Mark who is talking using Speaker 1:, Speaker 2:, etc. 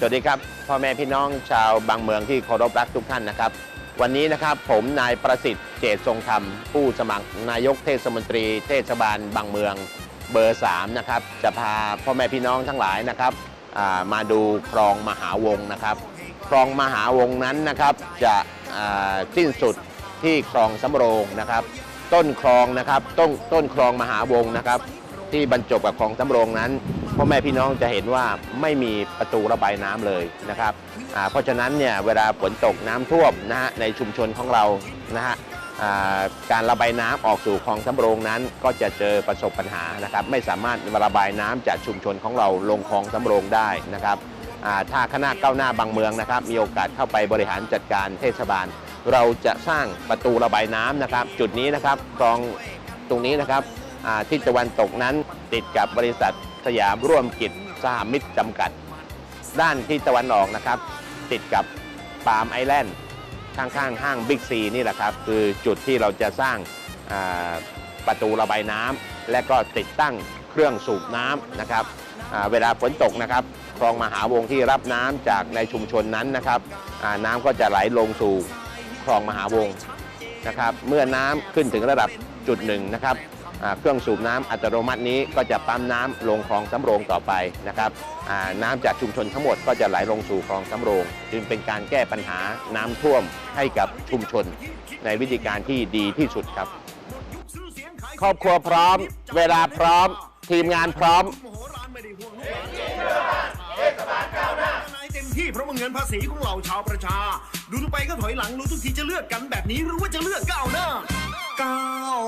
Speaker 1: สวัสดีครับพ่อแม่พี่น้องชาวบางเมืองที่เคารพรักทุกท่านนะครับ วันนี้นะครับผมนายประสิทธิ์เจตทรงธรรม ผู้สมัครนายกเทศมนตรี เทศบาลบางเมืองเบอร์ 3 นะครับ จะพาพ่อแม่พี่น้องทั้งหลายนะครับามาดูคลองมหาวงนะครับคลองมหาวงนั้นนะครับจะสิ้นสุดที่คลองสำโรงนะครับ ต้นคลองนะครับต้นต้นคลองมหาวงนะครับ ที่บรรจบกับคลองสำโรงนั้นพ่อแม่พี่น้องจะเห็นว่าไม่มีประตูระบายน้ำเลยนะครับเพราะฉะนั้นเนี่ยเวลาฝนตกน้ำท่วมนะฮะในชุมชนของเรานะฮะการระบายน้ำออกสู่คลองสำโรงนั้น ก็จะเจอประสบปัญหานะครับ ไม่สามารถระบายน้ำจากชุมชนของเราลงคลองสำโรงได้นะครับถ้าคณะก้าวหน้าบางเมืองนะครับ มีโอกาสเข้าไปบริหารจัดการเทศบาล เราจะสร้างประตูระบายน้ำนะครับ จุดนี้นะครับคลองตรงนี้นะครับ ทิศตะวันตกนั้นติดกับบริษัทสยามร่วมกิจสหมิตรจำกัด ด้านทิศตะวันออกนะครับ ติดกับปาล์มไอแลนด์ข้างๆ ห้างบิ๊กซีนี่แหละครับ คือจุดที่เราจะสร้างประตูระบายน้ำและก็ติดตั้งเครื่องสูบน้ำนะครับเวลาฝนตกนะครับคลองมหาวงที่รับน้ำจากในชุมชนนั้นนะครับน้ำก็จะไหลลงสู่คลองมหาวงนะครับ เมื่อน้ำขึ้นถึงระดับจุดหนึ่งนะครับ เครื่องสูบน้ำอัตโนมัตินี้ก็จะปั๊มน้ำลงคลองสำโรงต่อไปนะครับน้ำจากชุมชนทั้งหมดก็จะไหลลงสู่คลองสำโรง จึงเป็นการแก้ปัญหาน้ำท่วมให้กับชุมชน ในวิธีการที่ดีที่สุดครับ ครอบครัวพร้อม เวลาพร้อม ทีมงานพร้อม
Speaker 2: ที่เพราะว่าเงินภาษีของเราชาวประชา ดูทุกไปก็ถอยหลังรู้ทุกทีจะเลือกกันแบบนี้หรือว่าจะเลือกก้าวหน้าก้าว